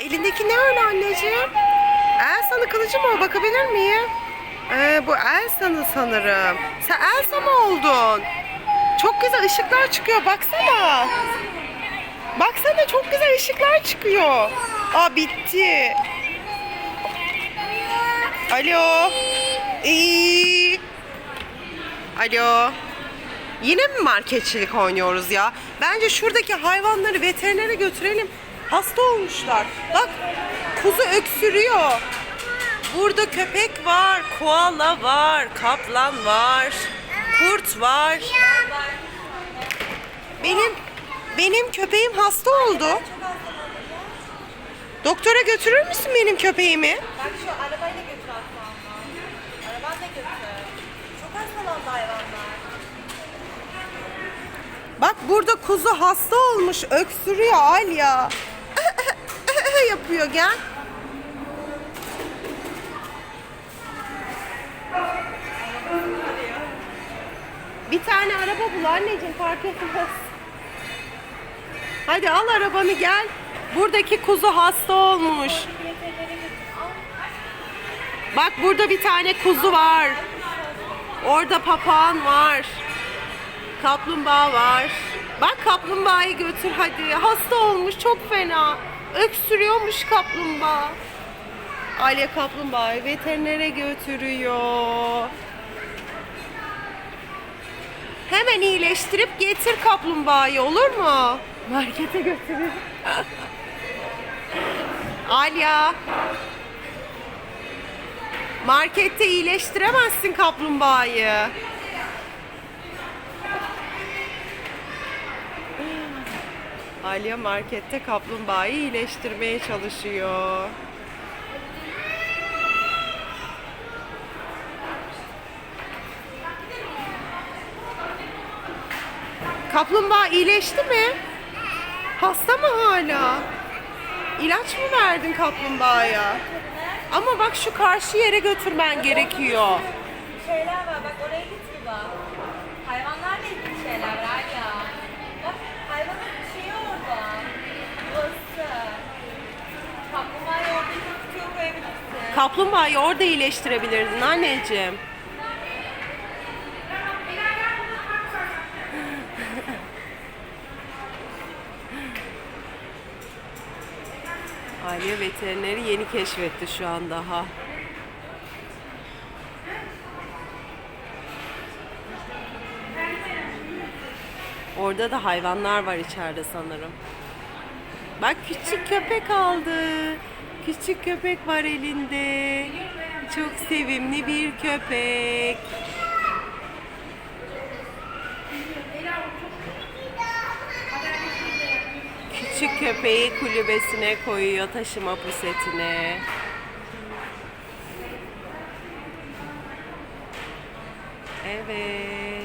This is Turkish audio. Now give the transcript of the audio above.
elindeki ne öyle anneciğim? Elsa'nın kılıcı mı? Bakabilir miyim? Ee, bu Elsa'nın sanırım. Sen Elsa mı oldun? Çok güzel ışıklar çıkıyor. Baksana. Baksana çok güzel ışıklar çıkıyor. Aa bitti. Alo. İyi. Alo. Yine mi marketçilik oynuyoruz ya? Bence şuradaki hayvanları veterinere götürelim. Hasta olmuşlar. Bak kuzu öksürüyor. Burada köpek var, koala var, kaplan var, kurt var. Benim benim köpeğim hasta oldu. Doktora götürür müsün benim köpeğimi? Bak şu arabayla götür ama. Arabanla götür. Çok hastalandı hayvanlar. Bak burada kuzu hasta olmuş, öksürüyor Alya. Yapıyor gel. Bir tane araba bul anneciğim fark etmez. Hadi al arabanı gel. Buradaki kuzu hasta olmuş. Bak burada bir tane kuzu var. Orada papağan var. Kaplumbağa var. Bak kaplumbağayı götür hadi. Hasta olmuş çok fena. Öksürüyormuş kaplumbağa. Alya kaplumbağayı veterinere götürüyor. Hemen iyileştirip getir kaplumbağayı olur mu? Markete götürür. Alya. Markette iyileştiremezsin kaplumbağayı. Alya markette kaplumbağayı iyileştirmeye çalışıyor. Kaplumbağa iyileşti mi? Hasta mı hala? İlaç mı verdin kaplumbağaya? Ama bak şu karşı yere götürmen gerekiyor. Şeyler var bak oraya git bak. Hayvanlarla ilgili şeyler var ya. Bak hayvanın şeyi orada. Burası. Kaplumbağayı orada tutuyor koyabilirsin. Kaplumbağayı orada iyileştirebilirdin anneciğim. Aile veterineri yeni keşfetti şu an daha. Orada da hayvanlar var içeride sanırım. Bak küçük köpek aldı. Küçük köpek var elinde. Çok sevimli bir köpek. Küçük köpeği kulübesine koyuyor taşıma pusetine. Evet.